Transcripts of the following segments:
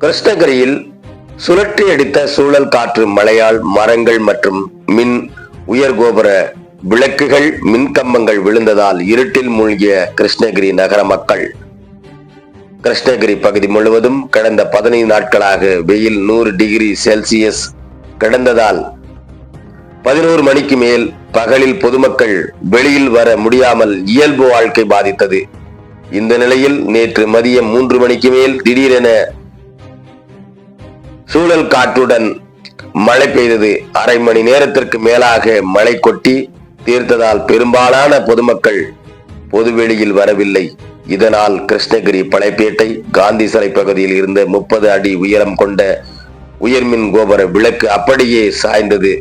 கிருஷ்ணகிரியில் சுழற்றி அடித்த சூழல் காற்று மழையால் மரங்கள் மற்றும் மின் உயர்கோபுர விளக்குகள் மின்கம்பங்கள் விழுந்ததால் இருட்டில் மூழ்கிய கிருஷ்ணகிரி நகர மக்கள். கிருஷ்ணகிரி பகுதி முழுவதும் கடந்த பதினைந்து நாட்களாக வெயில் நூறு டிகிரி செல்சியஸ் கிடந்ததால் பதினோரு மணிக்கு மேல் பகலில் பொதுமக்கள் வெளியில் வர முடியாமல் இயல்பு வாழ்க்கை பாதித்தது. இந்த நிலையில் நேற்று மதியம் மூன்று மணிக்கு மேல் திடீரென சூழல் காற்றுடன் மழை பெய்தது. அரை மணி நேரத்திற்கு மேலாக மழை கொட்டி தீர்த்ததால் பெரும்பாலான பொதுமக்கள் பொதுவெளியில் வரவில்லை. இதனால் கிருஷ்ணகிரி பழைப்பேட்டை காந்தி சிலை பகுதியில் இருந்த முப்பது அடி உயரம் கொண்ட உயர்மின் கோபுர விளக்கு அப்படியே சாய்ந்தது.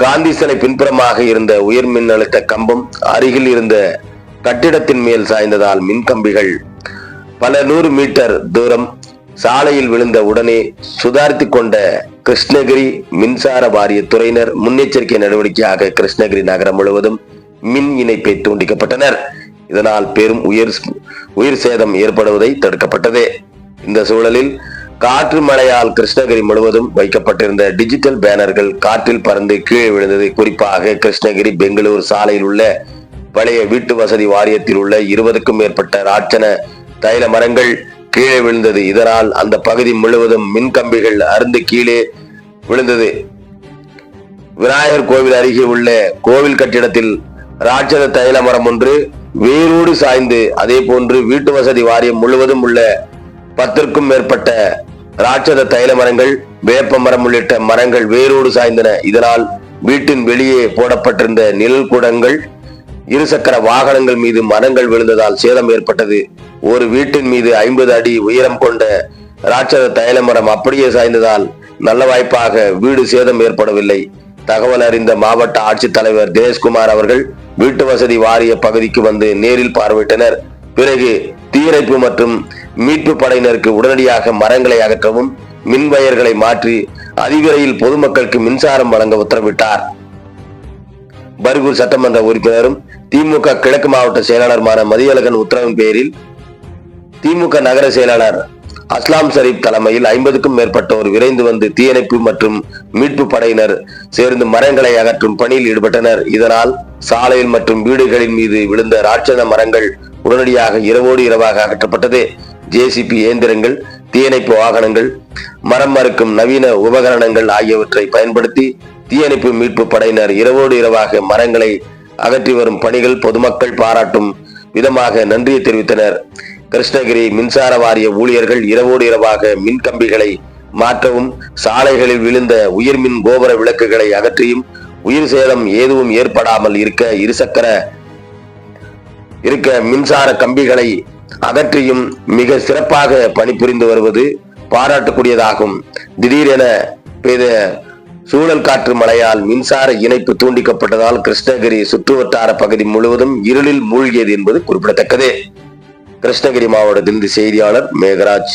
காந்தி சிலை பின்புறமாக இருந்த உயர் மின்னழுத்த கம்பம் அருகில் இருந்த கட்டிடத்தின் மேல் சாய்ந்ததால் மின்கம்பிகள் பல நூறு மீட்டர் தூரம் சாலையில் விழுந்த உடனே சுதாரித்து கொண்ட கிருஷ்ணகிரி மின்சார வாரிய துறையினர் முன்னெச்சரிக்கை நடவடிக்கையாக கிருஷ்ணகிரி நகரம் முழுவதும் மின் இணைப்பை தூண்டிக்கப்பட்டனர். இதனால் பெரும் உயிர் உயிர் சேதம் ஏற்படுவதை தடுக்கப்பட்டது. இந்த சூழலில் காற்று மழையால் கிருஷ்ணகிரி முழுவதும் வைக்கப்பட்டிருந்த டிஜிட்டல் பேனர்கள் காற்றில் பறந்து கீழே விழுந்தது. குறிப்பாக கிருஷ்ணகிரி பெங்களூர் சாலையில் உள்ள பழைய வீட்டு வசதி வாரியத்தில் உள்ள இருபதுக்கும் மேற்பட்ட ராட்சன தைல மரங்கள் கீழே விழுந்தது. இதனால் அந்த பகுதி முழுவதும் மின் கம்பிகள் அருந்து கீழே விழுந்தது. விநாயகர் கோவில் அருகே உள்ள கோவில் கட்டிடத்தில் ராட்சத தைல மரம் ஒன்று வேரோடு சாய்ந்து அதே போன்று வீட்டு வசதி வாரியம் முழுவதும் உள்ள பத்திற்கும் மேற்பட்ட ராட்சத தைல மரங்கள் வேப்ப மரம் உள்ளிட்ட மரங்கள் வேரோடு சாய்ந்தன. இதனால் வீட்டின் வெளியே போடப்பட்டிருந்த நிழல் கூடங்கள் இருசக்கர வாகனங்கள் மீது மரங்கள் விழுந்ததால் சேதம் ஏற்பட்டது. ஒரு வீட்டின் மீது ஐம்பது அடி உயரம் கொண்ட ராட்சத தைல மரம் அப்படியே சாய்ந்ததால் நல்ல வாய்ப்பாக வீடு சேதம் ஏற்படவில்லை. தகவல் அறிந்த மாவட்ட ஆட்சித்தலைவர் தினேஷ்குமார் அவர்கள் வீட்டு வசதி வாரிய பகுதிக்கு வந்து நேரில் பார்வையிட்டனர். பிறகு தீயணைப்பு மற்றும் மீட்பு படையினருக்கு உடனடியாக மரங்களை அகற்றவும் மின்வயர்களை மாற்றி அதிவிரையில் பொதுமக்களுக்கு மின்சாரம் வழங்க உத்தரவிட்டார். பர்கூர் சட்டமன்ற உறுப்பினரும் திமுக கிழக்கு மாவட்ட செயலாளருமான மதியழகன் உத்தரவின் பேரில் திமுக நகர செயலாளர் அஸ்லாம் ஷரீப் தலைமையில் ஐம்பதுக்கும் மேற்பட்டோர் விரைந்து வந்து தீயணைப்பு மற்றும் மீட்பு படையினர் சேர்ந்து மரங்களை அகற்றும் பணியில் ஈடுபட்டனர். இதனால் சாலையில் மற்றும் வீடுகளின் மீது விழுந்த ராட்சத மரங்கள் உடனடியாக இரவோடு இரவாக அகற்றப்பட்டது. ஜேசிபி இயந்திரங்கள் தீயணைப்பு வாகனங்கள் மரம் மறுக்கும் நவீன உபகரணங்கள் ஆகியவற்றை பயன்படுத்தி தீயணைப்பு மீட்பு படையினர் இரவோடு இரவாக மரங்களை அகற்றி வரும் பணிகள் பொதுமக்கள் பாராட்டும் விதமாக நன்றியை தெரிவித்தனர். கிருஷ்ணகிரி மின்சார வாரிய ஊழியர்கள் இரவோடு இரவாக மின் கம்பிகளை மாற்றவும் சாலைகளில் விழுந்த உயிர்மின் கோபுர விளக்குகளை அகற்றியும் உயிர் சேதம் எதுவும் ஏற்படாமல் இருக்க இருசக்கர இருக்க மின்சார கம்பிகளை அகற்றியும் மிக சிறப்பாக பணிபுரிந்து வருவது பாராட்டக்கூடியதாகும் திடீரென பெய்த சூழல் காற்று மழையால் மின்சார இணைப்பு தூண்டிக்கப்பட்டதால் கிருஷ்ணகிரி சுற்றுவட்டார பகுதி முழுவதும் இருளில் மூழ்கியது என்பது குறிப்பிடத்தக்கது. கிருஷ்ணகிரி மாவட்டத்திலிருந்து செய்தியாளர் மேகராஜ்.